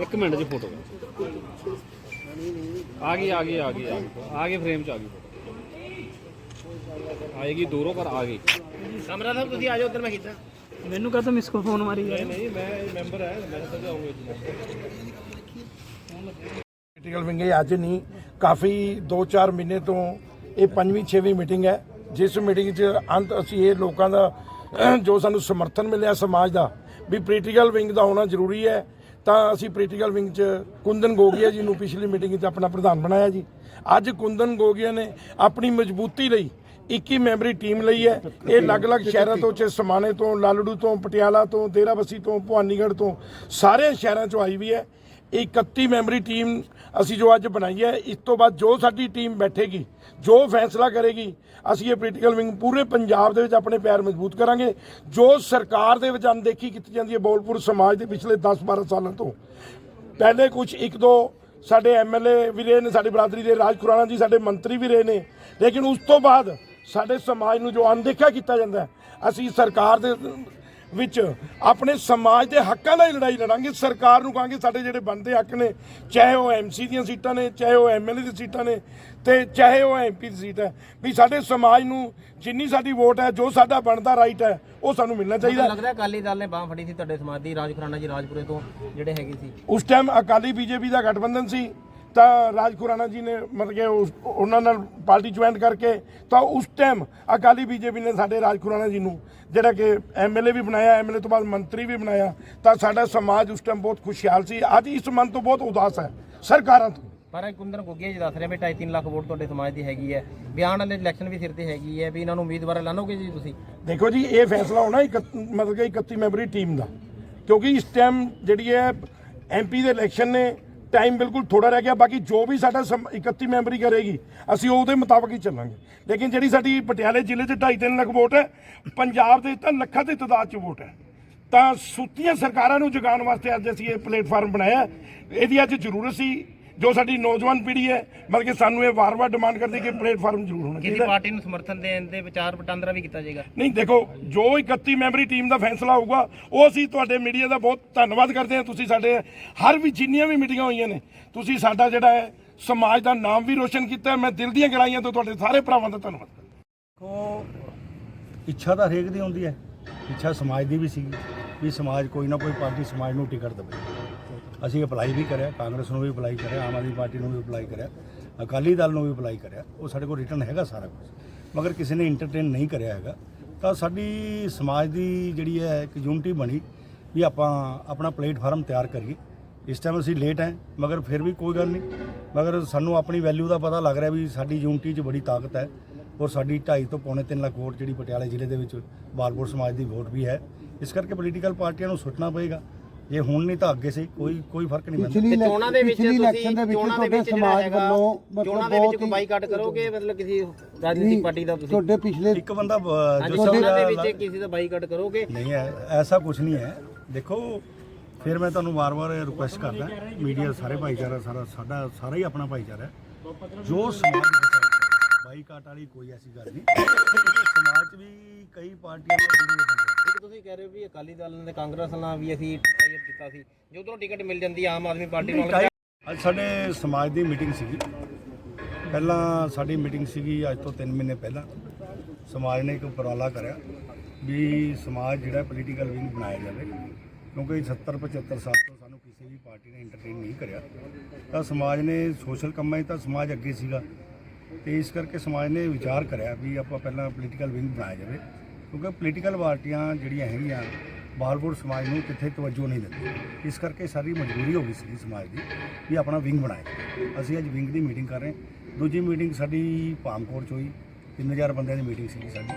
ਇੱਕ ਮਿੰਟ ਜੀ ਫੋਟੋ। ਆ ਗਈ ਆ ਗਈ ਆ ਗਈ ਆ ਗਈ। ਆ ਗਈ ਫਰੇਮ ਚ ਆ ਗਈ। ਆਏਗੀ ਦੂਰੋਂ ਪਰ ਆ ਗਈ। ਕਮਰਾ ਸਾਹਿਬ ਤੁਸੀਂ ਆ ਜਾਓ ਉੱਧਰ ਮੈਂ ਖਿੱਚਾਂ ਮੈਨੂੰ ਕਹਤਾ ਮਿਸ ਕੋ ਫੋਨ ਮਾਰੀ ਯਾਰ ਨਹੀਂ ਮੈਂ ਮੈਂਬਰ ਹੈ ਮੈਂ ਤਾਂ ਜਾਊਂਗਾ ਪੋਲੀਟੀਕਲ ਵਿੰਗ ਇਹ ਅੱਜ ਨਹੀਂ। ਕਾਫੀ 2-4 ਮਹੀਨੇ ਤੋਂ ਇਹ ਪੰਜਵੀਂ ਛੇਵੀਂ ਮੀਟਿੰਗ ਹੈ। ਜਿਸ ਮੀਟਿੰਗ 'ਚ ਅੰਤ ਅਸੀਂ ਇਹ ਲੋਕਾਂ ਦਾ ਜੋ ਸਾਨੂੰ ਸਮਰਥਨ ਮਿਲਿਆ ਸਮਾਜ ਦਾ ਵੀ ਪੋਲੀਟੀਕਲ ਵਿੰਗ ਦਾ ਹੋਣਾ ਜ਼ਰੂਰੀ ਹੈ। ਤਾਂ ਅਸੀਂ ਪੋਲੀਟੀਕਲ ਵਿੰਗ 'ਚ ਕੁੰਦਨ ਗੋਗਿਆ ਜੀ ਨੂੰ ਪਿਛਲੀ ਮੀਟਿੰਗ 'ਚ ਆਪਣਾ ਪ੍ਰਧਾਨ ਬਣਾਇਆ ਜੀ। ਅੱਜ ਕੁੰਦਨ ਗੋਗਿਆ ਨੇ ਆਪਣੀ ਮਜ਼ਬੂਤੀ ਲਈ 21 ਮੈਂਬਰੀ ਟੀਮ ਲਈ ਹੈ। ਇਹ ਅਲੱਗ-ਅਲੱਗ ਸ਼ਹਿਰਾਂ ਤੋਂ ਚ ਸਮਾਣੇ ਤੋਂ, ਲਾਲੜੂ ਤੋਂ, ਪਟਿਆਲਾ ਤੋਂ ਡੇਰਾਬੱਸੀ ਤੋਂ, ਭਵਾਨੀਗੜ੍ਹ ਤੋਂ ਸਾਰੇ ਸ਼ਹਿਰਾਂ ਚੋਂ ਆਈ ਵੀ ਹੈ। ਇਹ 31 ਮੈਂਬਰੀ ਟੀਮ ਅਸੀਂ ਜੋ ਅੱਜ ਬਣਾਈ ਹੈ, ਇਸ ਤੋਂ ਬਾਅਦ ਜੋ ਸਾਡੀ ਟੀਮ ਬੈਠੇਗੀ, ਜੋ ਫੈਸਲਾ ਕਰੇਗੀ, ਅਸੀਂ ਇਹ ਪੋਲੀਟੀਕਲ ਵਿੰਗ ਪੂਰੇ ਪੰਜਾਬ ਦੇ ਵਿੱਚ ਆਪਣੇ ਪੈਰ ਮਜ਼ਬੂਤ ਕਰਾਂਗੇ। ਜੋ ਸਰਕਾਰ ਦੇ ਵਿੱਚ ਅਣਦੇਖੀ ਕੀਤੀ ਜਾਂਦੀ ਹੈ ਬੋਲਪੁਰ ਸਮਾਜ ਦੇ ਪਿਛਲੇ 10-12 ਸਾਲਾਂ ਤੋਂ। ਪਹਿਲੇ ਕੁਝ ਇੱਕ ਦੋ ਸਾਡੇ ਐਮਐਲਏ ਵੀ ਰਹੇ ਨੇ, ਸਾਡੀ ਬਰਾਦਰੀ ਦੇ ਰਾਜ ਖੁਰਾਣਾ ਜੀ, ਸਾਡੇ ਮੰਤਰੀ ਵੀ ਰਹੇ ਨੇ। ਲੇਕਿਨ ਉਸ ਤੋਂ ਬਾਅਦ ਸਾਡੇ ਸਮਾਜ ਨੂੰ ਜੋ ਅਣਦੇਖਾ ਕੀਤਾ ਜਾਂਦਾ ਅਸੀਂ ਸਰਕਾਰ ਦੇ ਵਿੱਚ ਆਪਣੇ ਸਮਾਜ ਦੇ ਹੱਕਾਂ ਲਈ ਲੜਾਈ ਲੜਾਂਗੇ। ਸਰਕਾਰ ਨੂੰ ਕਹਾਂਗੇ ਸਾਡੇ ਜਿਹੜੇ ਬਣਦੇ ਹੱਕ ਨੇ ਚਾਹੇ ਉਹ ਐਮਸੀ ਦੀਆਂ ਸੀਟਾਂ ਨੇ ਚਾਹੇ ਉਹ ਐਮਐਲਏ ਦੀਆਂ ਸੀਟਾਂ ਨੇ ਤੇ ਚਾਹੇ ਉਹ ਐਮਪੀ ਦੀ ਸੀਟ ਹੈ। ਵੀ ਸਾਡੇ ਸਮਾਜ ਨੂੰ ਜਿੰਨੀ ਸਾਡੀ ਵੋਟ ਹੈ ਜੋ ਸਾਡਾ ਬਣਦਾ ਰਾਈਟ ਹੈ ਉਹ ਸਾਨੂੰ ਮਿਲਣਾ ਚਾਹੀਦਾ। ਲੱਗਦਾ ਅਕਾਲੀ ਦਲ ਨੇ ਬਾਹ ਫੜੀ ਸੀ ਤੁਹਾਡੇ ਸਮਾਜ ਦੀ ਰਾਜ ਜੀ ਰਾਜਪੁਰੇ ਤੋਂ ਜਿਹੜੇ ਹੈਗੇ ਸੀ। ਉਸ ਟਾਈਮ ਅਕਾਲੀ ਬੀਜੇਪੀ ਦਾ ਗਠਬੰਧਨ ਸੀ। ਤਾਂ ਰਾਜ ਖੁਰਾਣਾ ਜੀ ਨੇ ਮਤਲਬ ਕਿ ਉਸ- ਉਹਨਾਂ ਨਾਲ ਪਾਰਟੀ ਜੁਆਇਨ ਕਰਕੇ ਤਾਂ ਉਸ ਟਾਈਮ ਅਕਾਲੀ ਬੀਜੇਪੀ ਨੇ ਸਾਡੇ ਰਾਜ ਖੁਰਾਣਾ ਜੀ ਨੂੰ ਜਿਹੜਾ ਕਿ ਐਮਐਲਏ ਵੀ ਬਣਾਇਆ ਐਮਐਲਏ ਤੋਂ ਬਾਅਦ ਮੰਤਰੀ ਵੀ ਬਣਾਇਆ ਤਾਂ ਸਾਡਾ ਸਮਾਜ ਉਸ ਟਾਈਮ ਬਹੁਤ ਖੁਸ਼ਹਾਲ ਸੀ। ਅੱਜ ਇਸ ਮਨ ਤੋਂ ਬਹੁਤ ਉਦਾਸ ਹੈ ਸਰਕਾਰਾਂ ਤੋਂ। ਪਰ ਇਹ ਕੁੰਦਨ ਗੋਗੀਆ ਜੀ ਦੱਸ ਰਹੇ ਵੀ 2.5 ਲੱਖ ਵੋਟ ਤੁਹਾਡੇ ਸਮਾਜ ਦੀ ਹੈਗੀ ਹੈ। ਬਿਆਨ ਵਾਲੇ ਇਲੈਕਸ਼ਨ ਵੀ ਸਿਰ ਤੇ ਹੈਗੀ ਹੈ। ਵੀ ਇਹਨਾਂ ਨੂੰ ਉਮੀਦਵਾਰ ਲਾਣੋਗੇ ਜੀ ਤੁਸੀਂ? ਦੇਖੋ ਜੀ ਇਹ ਫੈਸਲਾ ਹੋਣਾ ਇਕੱਤ- ਮਤਲਬ ਕਿ 31 ਮੈਂਬਰੀ ਟੀਮ ਦਾ। ਕਿਉਂਕਿ ਇਸ ਟਾਈਮ ਜਿਹੜੀ ਹੈ ਐਮਪੀ ਦੇ ਇਲੈਕਸ਼ਨ ਨੇ ਟਾਈਮ ਬਿਲਕੁਲ ਥੋੜਾ ਰਹਿ ਗਿਆ, ਬਾਕੀ ਜੋ ਵੀ ਸਾਡਾ ਸਮ- 31 ਮੈਂਬਰੀ ਕਰੇਗੀ, ਅਸੀਂ ਉਹਦੇ ਮੁਤਾਬਕ ਹੀ ਚੱਲਾਂਗੇ ਲੇਕਿਨ ਜਿਹੜੀ ਸਾਡੀ ਪਟਿਆਲੇ ਜ਼ਿਲ੍ਹੇ 'ਚ 2.5 ਲੱਖ ਵੋਟ ਹੈ, ਪੰਜਾਬ ਦੇ ਤਾਂ ਲੱਖਾਂ ਦੀ ਤਾਦਾਦ 'ਚ ਵੋਟ ਹੈ ਤਾਂ ਸੁੱਤੀਆਂ ਸਰਕਾਰਾਂ ਨੂੰ ਜਗਾਉਣ ਵਾਸਤੇ ਅੱਜ ਅਸੀਂ ਇਹ ਪਲੇਟਫਾਰਮ ਬਣਾਇਆ ਹੈ। ਇਹਦੀ ਅੱਜ ਜ਼ਰੂਰਤ ਸੀ ਜੋ ਸਾਡੀ ਨੌਜਵਾਨ ਪੀੜ੍ਹੀ ਹੈ ਮਤਲਬ ਕਿ ਸਾਨੂੰ ਇਹ ਵਾਰ-ਵਾਰ ਡਿਮਾਂਡ ਕਰਦੀ ਕਿ ਪਲੇਟਫਾਰਮ ਜ਼ਰੂਰ ਹੋਣਾ ਕਿਸੇ ਚਾਹੀਦਾ। ਪਾਰਟੀ ਨੂੰ ਸਮਰਥਨ ਦੇਣ ਦੇ ਵਿਚਾਰ ਵਟਾਂਦਰਾ ਵੀ ਕੀਤਾ ਜਾਏਗਾ? ਨਹੀਂ ਦੇਖੋ ਜੋ 31 ਮੈਂਬਰੀ ਟੀਮ ਦਾ ਫੈਸਲਾ ਹੋਊਗਾ ਉਹ ਅਸੀਂ ਤੁਹਾਡੇ ਮੀਡੀਆ ਦਾ ਬਹੁਤ ਧੰਨਵਾਦ ਕਰਦੇ ਹਾਂ। ਤੁਸੀਂ ਸਾਡੇ ਹਰ ਵੀ ਜਿੰਨੀਆਂ ਵੀ ਮੀਟਿੰਗਾਂ ਹੋਈਆਂ ਨੇ ਤੁਸੀਂ ਸਾਡਾ ਜਿਹੜਾ ਹੈ ਸਮਾਜ ਦਾ ਨਾਮ ਵੀ ਰੋਸ਼ਨ ਕੀਤਾ ਹੈ। ਮੈਂ ਦਿਲ ਦੀਆਂ ਗਹਿਰਾਈਆਂ ਤੋਂ ਤੁਹਾਡੇ ਸਾਰੇ ਭਰਾਵਾਂ ਦਾ ਧੰਨਵਾਦ ਕਰਦਾ ਦੇਖੋ ਇੱਛਾ ਤਾਂ ਹਰੇਕ ਦੀ ਹੁੰਦੀ ਹੈ। ਇੱਛਾ ਸਮਾਜ ਦੀ ਵੀ ਸੀ ਵੀ ਸਮਾਜ ਕੋਈ ਨਾ ਕੋਈ ਪਾਰਟੀ ਸਮਾਜ ਨੂੰ ਟਿਕਟ ਦੇਵੇ। ਅਸੀਂ ਅਪਲਾਈ ਵੀ ਕਰਿਆ, ਕਾਂਗਰਸ ਨੂੰ ਵੀ ਅਪਲਾਈ ਕਰਿਆ, ਆਮ ਆਦਮੀ ਪਾਰਟੀ ਨੂੰ ਵੀ ਅਪਲਾਈ ਕਰਿਆ, ਅਕਾਲੀ ਦਲ ਨੂੰ ਵੀ ਅਪਲਾਈ ਕਰਿਆ। ਉਹ ਸਾਡੇ ਕੋਲ ਰਿਟਰਨ ਹੈਗਾ ਸਾਰਾ ਕੁਝ ਮਗਰ ਕਿਸੇ ਨੇ ਇੰਟਰਟੇਨ ਨਹੀਂ ਕਰਿਆ ਹੈਗਾ, ਤਾਂ ਸਾਡੀ ਸਮਾਜ ਦੀ ਜਿਹੜੀ ਹੈ ਇੱਕ ਯੂਨਿਟੀ ਬਣੀ ਵੀ ਆਪਾਂ ਆਪਣਾ ਪਲੇਟਫਾਰਮ ਤਿਆਰ ਕਰੀਏ। ਇਸ ਟਾਈਮ ਅਸੀਂ ਲੇਟ ਹੈ, ਮਗਰ ਫਿਰ ਵੀ ਕੋਈ ਗੱਲ ਨਹੀਂ। ਮਗਰ ਸਾਨੂੰ ਆਪਣੀ ਵੈਲਿਊ ਦਾ ਪਤਾ ਲੱਗ ਰਿਹਾ ਵੀ ਸਾਡੀ ਯੂਨਿਟੀ 'ਚ ਬੜੀ ਤਾਕਤ ਹੈ ਔਰ ਸਾਡੀ 2.5 ਤੋਂ ਪੌਣੇ 3 ਲੱਖ ਵੋਟ ਜਿਹੜੀ ਪਟਿਆਲੇ ਜ਼ਿਲ੍ਹੇ ਦੇ ਵਿੱਚ ਬਾਲਪੁਰ ਸਮਾਜ ਦੀ ਵੋਟ ਵੀ ਹੈ। ਇਸ ਕਰਕੇ ਪੋਲੀਟੀਕਲ ਪਾਰਟੀਆਂ ਨੂੰ ਸੋਚਣਾ ਪਏਗਾ। ਜੇ ਹੁਣ ਨਹੀਂ ਤਾਂ ਅੱਗੇ ਸੇ ਕੋਈ ਕੋਈ ਫ਼ਰਕ ਨਹੀਂ ਪੈਂਦਾ। ਪਿਛਲੀ ਤੇ ਚੋਣਾਂ ਦੇ ਵਿੱਚ ਤੁਸੀਂ ਇਲੈਕਸ਼ਨ ਦੇ ਵਿੱਚ ਚੋਣਾਂ ਦੇ ਤੁਹਾਡੇ ਵਿੱਚ ਜਿਹੜਾ ਸਮਾਜ ਹੈਗਾ ਵੱਲੋਂ ਚੋਣਾਂ ਦੇ ਵਿੱਚ ਬਹੁਤ ਕੋਈ ਬਾਈਕਾਟ ਕਰੋਗੇ? ਮਤਲਬ ਕਿਸੇ ਰਾਜਨੀਤਿਕ ਪਾਰਟੀ ਦਾ ਤੁਸੀਂ? ਤੁਹਾਡੇ ਪਿਛਲੇ ਇੱਕ ਬੰਦਾ ਜੋ ਚੋਣਾਂ ਦੇ ਵਿੱਚ ਕਿਸੇ ਦਾ ਬਾਈਕਾਟ ਕਰੋਗੇ? ਨਹੀਂ ਹੈ ਐਸਾ ਕੁਝ ਨਹੀਂ ਹੈ ਦੇਖੋ ਫਿਰ ਮੈਂ ਤੁਹਾਨੂੰ ਵਾਰ-ਵਾਰ ਰਿਕੁਐਸਟ ਕਰਦਾ ਮੀਡੀਆ ਸਾਰੇ ਭਾਈਚਾਰਾ ਸਾਰਾ ਸਾਡਾ ਸਾਰਾ ਹੀ ਆਪਣਾ ਭਾਈਚਾਰਾ ਹੈ ਜੋ ਸਮਾਜ। ਬਾਈਕਾਟ ਵਾਲੀ ਕੋਈ ਐਸੀ ਗੱਲ ਨਹੀਂ। ਸਮਾਜ 'ਚ ਵੀ ਕਈ ਪਾਰਟੀਆਂ ਨਾਲ ਜੁੜੇ ਹੋਏ ਤੁਸੀਂ ਕਹਿ ਰਹੇ ਹੋ ਵੀ ਅਕਾਲੀ ਦਲ ਨੇ ਕਾਂਗਰਸ ਨਾਲ ਵੀ ਅਸੀਂ ਟਾਈਅਪ ਕੀਤਾ ਸੀ, ਜੇ ਉਧਰੋਂ ਟਿਕਟ ਮਿਲ ਜਾਂਦੀ ਆਮ ਆਦਮੀ ਪਾਰਟੀ ਨਾਲ। ਅੱਜ ਸਾਡੇ ਸਮਾਜ ਦੀ ਮੀਟਿੰਗ ਸੀਗੀ। ਪਹਿਲਾਂ ਸਾਡੀ ਮੀਟਿੰਗ ਸੀਗੀ ਅੱਜ ਤੋਂ 3 ਮਹੀਨੇ ਪਹਿਲਾਂ। ਸਮਾਜ ਨੇ ਇੱਕ ਉਪਰਾਲਾ ਕਰਿਆ ਵੀ ਸਮਾਜ ਜਿਹੜਾ ਪੋਲੀਟੀਕਲ ਵਿੰਗ ਬਣਾਇਆ ਜਾਵੇ। ਕਿਉਂਕਿ 70 75 ਸਾਲ ਤੋਂ ਸਾਨੂੰ ਕਿਸੇ ਵੀ ਪਾਰਟੀ ਨੇ ਐਂਟਰਟੇਨ ਨਹੀਂ ਕਰਿਆ। ਤਾਂ ਸਮਾਜ ਨੇ ਸੋਸ਼ਲ ਕੰਮਾਂ 'ਚ ਤਾਂ ਸਮਾਜ ਅੱਗੇ ਸੀਗਾ। ਤੇ ਇਸ ਕਰਕੇ ਸਮਾਜ ਨੇ ਵਿਚਾਰ ਕਰਿਆ ਵੀ ਆਪਾਂ ਪਹਿਲਾਂ ਪੋਲੀਟੀਕਲ ਵਿੰਗ ਬਣਾਇਆ ਜਾਵੇ। ਕਿਉਂਕਿ ਪੋਲੀਟੀਕਲ ਪਾਰਟੀਆਂ ਜਿਹੜੀਆਂ ਹੈਗੀਆਂ ਬਾਲਪੁਰ ਸਮਾਜ ਨੂੰ ਕਿੱਥੇ ਤਵੱਜੋ ਨਹੀਂ ਦਿੰਦੀ। ਇਸ ਕਰਕੇ ਸਾਰੀ ਮਜਬੂਰੀ ਹੋ ਗਈ ਸੀ ਸਮਾਜ ਦੀ ਵੀ ਆਪਣਾ ਵਿੰਗ ਬਣਾਏ। ਅਸੀਂ ਅੱਜ ਵਿੰਗ ਦੀ ਮੀਟਿੰਗ ਕਰ ਰਹੇ ਦੂਜੀ ਮੀਟਿੰਗ ਸਾਡੀ ਪਾਮਕੋਟ 'ਚ ਹੋਈ। 3000 ਬੰਦਿਆਂ ਦੀ ਮੀਟਿੰਗ ਸੀਗੀ ਸਾਡੀ।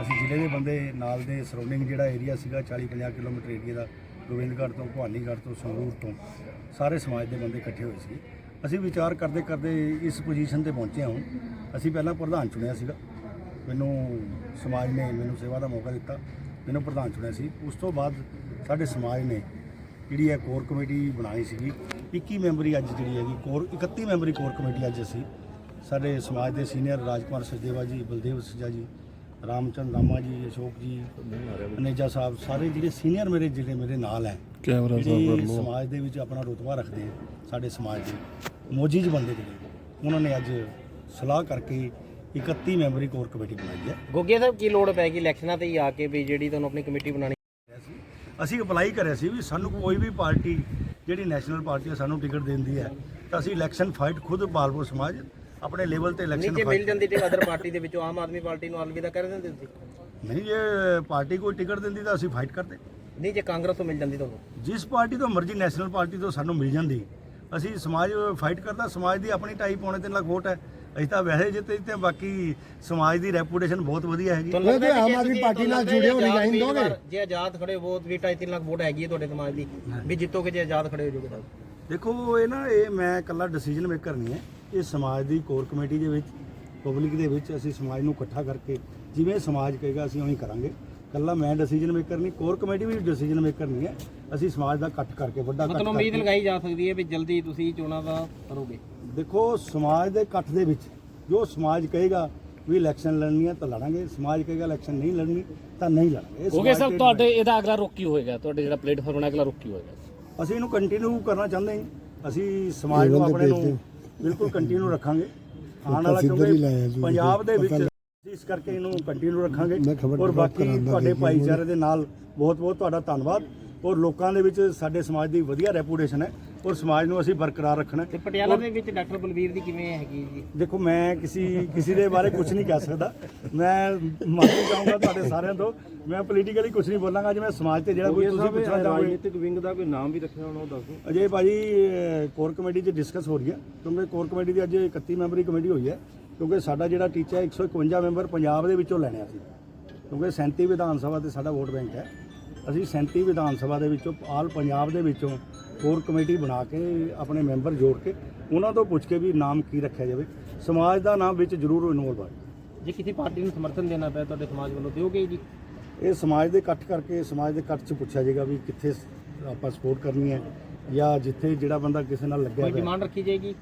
ਅਸੀਂ ਜ਼ਿਲ੍ਹੇ ਦੇ ਬੰਦੇ, ਨਾਲ ਦੇ ਸਰਾਊਂਡਿੰਗ ਜਿਹੜਾ ਏਰੀਆ ਸੀਗਾ 40 50 ਕਿਲੋਮੀਟਰ ਏਰੀਆ ਦਾ, ਗੋਬਿੰਦਗੜ੍ਹ ਤੋਂ, ਭਵਾਨੀਗੜ੍ਹ ਤੋਂ, ਸੰਗਰੂਰ ਤੋਂ, ਸਾਰੇ ਸਮਾਜ ਦੇ ਬੰਦੇ ਇਕੱਠੇ ਹੋਏ ਸੀ ਅਸੀਂ ਵਿਚਾਰ ਕਰਦੇ ਕਰਦੇ ਇਸ ਪੋਜੀਸ਼ਨ ਤੇ ਪਹੁੰਚੇ ਹਾਂ ਹੁਣ। ਅਸੀਂ ਪਹਿਲਾਂ ਪ੍ਰਧਾਨ ਚੁਣਿਆ ਸੀਗਾ। ਮੈਨੂੰ ਸਮਾਜ ਨੇ ਮੈਨੂੰ ਸੇਵਾ ਦਾ ਮੌਕਾ ਦਿੱਤਾ ਮੈਨੂੰ ਪ੍ਰਧਾਨ ਚੁਣਿਆ ਸੀ। ਉਸ ਤੋਂ ਬਾਅਦ ਸਾਡੇ ਸਮਾਜ ਨੇ ਜਿਹੜੀ ਹੈ ਕੋਰ ਕਮੇਟੀ ਬਣਾਈ ਸੀਗੀ 21 ਮੈਂਬਰੀ ਅੱਜ ਜਿਹੜੀ ਹੈਗੀ ਕੋਰ 31 ਮੈਂਬਰੀ ਕੋਰ ਕਮੇਟੀ ਅੱਜ ਅਸੀਂ ਸਾਡੇ ਸਮਾਜ ਦੇ ਸੀਨੀਅਰ ਰਾਜਕੁਮਾਰ ਸਚਦੇਵਾ ਜੀ ਬਲਦੇਵ ਸਜਾ ਜੀ ਰਾਮਚੰਦ ਰਾਮਾ ਜੀ ਅਸ਼ੋਕ ਜੀ ਅਨੇਜਾ ਸਾਹਿਬ ਸਾਰੇ ਜਿਹੜੇ ਸੀਨੀਅਰ ਮੇਰੇ ਜਿਹੜੇ ਮੇਰੇ ਨਾਲ ਹੈ ਕੈਮਰਾ ਸਾਹਿਬ ਸਮਾਜ ਦੇ ਵਿੱਚ ਆਪਣਾ ਰੁਤਬਾ ਰੱਖਦੇ ਸਾਡੇ ਸਮਾਜ ਦੇ ਮੋਜੀਜ ਬੰਦੇ ਜਿਹੜੇ ਉਹਨਾਂ ਨੇ ਅੱਜ ਸਲਾਹ ਕਰਕੇ 31 ਮੈਂਬਰੀ ਕੋਰ ਕਮੇਟੀ ਬਣਾਈ ਹੈ। ਗੋਗੇ ਸਾਹਿਬ ਕੀ ਲੋੜ ਪੈ ਗਈ ਇਲੈਕਸ਼ਨਾਂ ਤੇ ਹੀ ਆ ਕੇ ਵੀ ਜਿਹੜੀ ਤੁਹਾਨੂੰ ਆਪਣੀ ਕਮੇਟੀ ਬਣਾਣੀ ਅਸੀਂ ਅਪਲਾਈ ਕਰਿਆ ਸੀ ਵੀ ਸਾਨੂੰ ਕੋਈ ਵੀ ਪਾਰਟੀ ਜਿਹੜੀ ਨੈਸ਼ਨਲ ਪਾਰਟੀ ਹੈ ਸਾਨੂੰ ਟਿਕਟ ਦਿੰਦੀ ਹੈ। ਤਾਂ ਅਸੀਂ ਇਲੈਕਸ਼ਨ ਫਾਈਟ ਖੁਦ ਬਾਲਪੁਰ ਸਮਾਜ ਆਪਣੇ ਲੈਵਲ ਤੇ ਨਹੀਂ ਇਲੈਕਸ਼ਨ ਜੇ ਮਿਲ ਜਾਂਦੀ ਤੇ ਅਦਰ ਪਾਰਟੀ ਦੇ ਵਿੱਚੋਂ ਆਮ ਆਦਮੀ ਪਾਰਟੀ ਨੂੰ ਅਲਵਿਦਾ ਕਰ ਦਿੰਦੇ ਤੁਸੀਂ? ਨਹੀਂ ਜੇ ਪਾਰਟੀ ਕੋਈ ਟਿਕਟ ਦਿੰਦੀ ਤਾਂ ਅਸੀਂ ਫਾਈਟ ਕਰਦੇ। ਨਹੀਂ ਜੇ ਕਾਂਗਰਸ ਤੋਂ ਮਿਲ ਜਾਂਦੀ ਤੁਹਾਨੂੰ ਜਿਸ ਪਾਰਟੀ ਤੋਂ ਮਰਜ਼ੀ ਨੈਸ਼ਨਲ ਪਾਰਟੀ ਤੋਂ ਸਾਨੂੰ ਮਿਲ ਜਾਂਦੀ। ਅਸੀਂ ਸਮਾਜ ਫਾਈਟ ਕਰਦਾ ਸਮਾਜ ਦੀ ਆਪਣੀ ਢਾਈ ਪੌਣੇ ਤਿੰਨ ਲੱਖ ਵੋਟ ਹੈ। ਅਸੀਂ ਤਾਂ ਵੈਸੇ ਜਿੱਤੇ ਤੇ ਬਾਕੀ ਸਮਾਜ ਦੀ ਰੈਪੂਟੇਸ਼ਨ ਬਹੁਤ ਵਧੀਆ ਹੈਗੀ। ਤੁਹਾਨੂੰ ਲੱਗਦਾ ਆਮ ਆਦਮੀ ਪਾਰਟੀ ਨਾਲ ਜੁੜੇ ਹੋ ਰਿਜ਼ਾਈਨ ਦੋਗੇ ਜੇ ਆਜ਼ਾਦ ਖੜੇ ਹੋ ਵੀ 2.5 ਲੱਖ ਵੋਟ ਹੈਗੀ ਹੈ ਤੁਹਾਡੇ ਸਮਾਜ ਦੀ। ਵੀ ਜਿੱਤੋਗੇ ਜੇ ਆਜ਼ਾਦ ਖੜੇ ਹੋ ਜੋਗੇ ਤਾਂ। ਦੇਖੋ ਇਹ ਨਾ ਇਹ ਮੈਂ ਇਕੱਲਾ ਡਿਸੀਜਨ ਮੇਕਰ ਨਹੀਂ ਹੈ। ਇਹ ਸਮਾਜ ਦੀ ਕੋਰ ਕਮੇਟੀ ਦੇ ਵਿੱਚ ਪਬਲਿਕ ਦੇ ਵਿੱਚ ਅਸੀਂ ਸਮਾਜ ਨੂੰ ਇਕੱਠਾ ਕਰਕੇ ਜਿਵੇਂ ਸਮਾਜ ਕਹੇਗਾ ਅਸੀਂ ਉਵੇਂ ਕਰਾਂਗੇ। ਇਕੱਲਾ ਮੈਂ ਡਿਸੀਜਨ ਮੇਕਰ ਨਹੀਂ ਕੋਰ ਕਮੇਟੀ ਵੀ ਡਿਸੀਜਨ ਮੇਕਰ ਨਹੀਂ ਹੈ। ਅਸੀਂ ਸਮਾਜ ਦਾ ਇਕੱਠ ਕਰਕੇ ਵੱਡਾ ਇਕੱਠ ਮਤਲਬ ਉਮੀਦ ਕਰਕੇ ਲਗਾਈ ਜਾ ਸਕਦੀ ਹੈ ਵੀ ਜਲਦੀ ਤੁਸੀਂ ਚੋਣਾਂ ਦਾ ਕਰੋਗੇ। ਦੇਖੋ ਸਮਾਜ ਦੇ ਇਕੱਠ ਦੇ ਵਿੱਚ ਜੋ ਸਮਾਜ ਕਹੇਗਾ ਵੀ ਇਲੈਕਸ਼ਨ ਲੜਨੀ ਹੈ ਤਾਂ ਲੜਾਂਗੇ ਸਮਾਜ ਕਹੇਗਾ ਇਲੈਕਸ਼ਨ ਨਹੀਂ ਲੜਨੀ ਤਾਂ ਨਹੀਂ ਲੜਾਂਗੇ। ਇਹ ਓਕੇ ਸਮਾਜ ਸਰ ਤੁਹਾਡੇ ਇਹਦਾ ਅਗਲਾ ਰੁਕ ਕੀ ਹੋਏਗਾ? ਤੁਹਾਡੇ ਜਿਹੜਾ ਪਲੇਟਫਾਰਮ ਹੈ ਅਗਲਾ ਰੁਕ ਕੀ ਹੋਏਗਾ? ਅਸੀਂ ਇਹਨੂੰ ਕੰਟੀਨਿਊ ਕਰਨਾ ਚਾਹੁੰਦੇ ਹਾਂ। ਅਸੀਂ ਸਮਾਜ ਨੂੰ ਆਪਣੇ ਨੂੰ ਬਿਲਕੁਲ ਕੰਟੀਨਿਊ ਰੱਖਾਂਗੇ। ਆਉਣ ਵਾਲਾ ਕਿਉਂਕਿ ਪੰਜਾਬ ਦੇ ਵਿੱਚ ਇਸ ਕਰਕੇ ਇਹਨੂੰ ਕੰਟੀਨਿਊ ਰੱਖਾਂਗੇ। ਔਰ ਬਾਕੀ ਤੁਹਾਡੇ ਭਾਈਚਾਰੇ ਦੇ ਨਾਲ ਬਹੁਤ ਬਹੁਤ ਤੁਹਾਡਾ ਧੰਨਵਾਦ। ਔਰ ਲੋਕਾਂ ਦੇ ਵਿੱਚ ਸਾਡੇ ਸਮਾਜ ਦੀ ਵਧੀਆ ਰੈਪੂਟੇਸ਼ਨ ਹੈ। ਔਰ ਸਮਾਜ ਨੂੰ ਅਸੀਂ ਬਰਕਰਾਰ ਰੱਖਣਾ ਤੇ ਹੈ ਪਟਿਆਲਾ ਦੇ ਵਿੱਚ ਡਾਕਟਰ ਬਲਵੀਰ ਦੀ ਕਿਵੇਂ ਹੈਗੀ ਜੀ? ਦੇਖੋ ਮੈਂ ਕਿਸੇ ਕਿਸੇ ਦੇ ਬਾਰੇ ਕੁਝ ਨਹੀਂ ਕਹਿ ਸਕਦਾ। ਮੈਂ ਮਾਫੀ ਚਾਹੂੰਗਾ ਤੁਹਾਡੇ ਸਾਰਿਆਂ ਤੋਂ। ਮੈਂ ਪੋਲੀਟੀਕਲੀ ਕੁਝ ਨਹੀਂ ਬੋਲਾਂਗਾ। ਜਿਵੇਂ ਸਮਾਜ ਤੇ ਜਿਹੜਾ ਕੋਈ ਤੁਸੀਂ ਪੁੱਛਣਾ ਚਾਹੋਗੇ ਰਾਜਨੀਤਿਕ ਵਿੰਗ ਦਾ ਕੋਈ ਨਾਮ ਵੀ ਰੱਖਿਆ ਹੋਣਾ ਉਹ ਦੱਸੋ ਅਜੇ ਭਾਜੀ ਕੋਰ ਕਮੇਟੀ 'ਚ ਡਿਸਕਸ ਹੋ ਰਹੀ ਹੈ। ਕਿਉਂਕਿ ਕੋਰ ਕਮੇਟੀ ਦੀ ਅੱਜ 31 ਮੈਂਬਰੀ ਕਮੇਟੀ ਹੋਈ ਹੈ। ਕਿਉਂਕਿ ਸਾਡਾ ਜਿਹੜਾ ਟੀਚਾ ਹੈ 151 ਮੈਂਬਰ ਪੰਜਾਬ ਦੇ ਵਿੱਚੋਂ ਲੈਣੇ ਸੀ। ਕਿਉਂਕਿ 37 ਵਿਧਾਨ ਸਭਾ ਤੇ ਸਾਡਾ ਵੋਟ ਬੈਂਕ ਹੈ। ਅਸੀਂ 37 ਵਿਧਾਨ ਸਭਾ ਦੇ ਵਿੱਚੋਂ ਆਲ ਪੰਜਾਬ ਦੇ ਵਿੱਚੋਂ ਕੋਰ ਕਮੇਟੀ ਬਣਾ ਕੇ ਆਪਣੇ ਮੈਂਬਰ ਜੋੜ ਕੇ ਉਹਨਾਂ ਤੋਂ ਪੁੱਛ ਕੇ ਵੀ ਨਾਮ ਕੀ ਰੱਖਿਆ ਜਾਵੇ। ਸਮਾਜ ਦਾ ਨਾਮ ਵਿੱਚ ਜ਼ਰੂਰ ਇਨਵੋਲਵ ਹੈ ਜੇ ਕਿਸੇ ਪਾਰਟੀ ਨੂੰ ਸਮਰਥਨ ਦੇਣਾ ਪਿਆ ਤੁਹਾਡੇ ਸਮਾਜ ਵੱਲੋਂ ਦਿਓਗੇ ਜੀ? ਇਹ ਸਮਾਜ ਦੇ ਇਕੱਠ ਕਰਕੇ ਸਮਾਜ ਦੇ ਇਕੱਠ 'ਚ ਪੁੱਛਿਆ ਜਾਏਗਾ ਵੀ ਕਿੱਥੇ ਆਪਾਂ ਸਪੋਰਟ ਕਰਨੀ ਹੈ ਜਾਂ ਜਿੱਥੇ ਜਿਹੜਾ ਬੰਦਾ ਕਿਸੇ ਨਾਲ ਲੱਗਿਆ ਕੋਈ ਡਿਮਾਂਡ ਰੱਖੀ ਜਾਏਗੀ?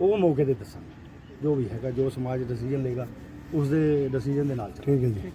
ਉਹ ਮੌਕੇ ਤੇ ਦੱਸਾਂਗੇ। ਜੋ ਵੀ ਹੈਗਾ, ਜੋ ਸਮਾਜ ਡਿਸੀਜਨ ਲਏਗਾ ਉਸ ਦੇ ਡਿਸੀਜਨ ਦੇ ਨਾਲ ਚੱਲਾਂਗੇ ਠੀਕ ਹੈ ਜੀ।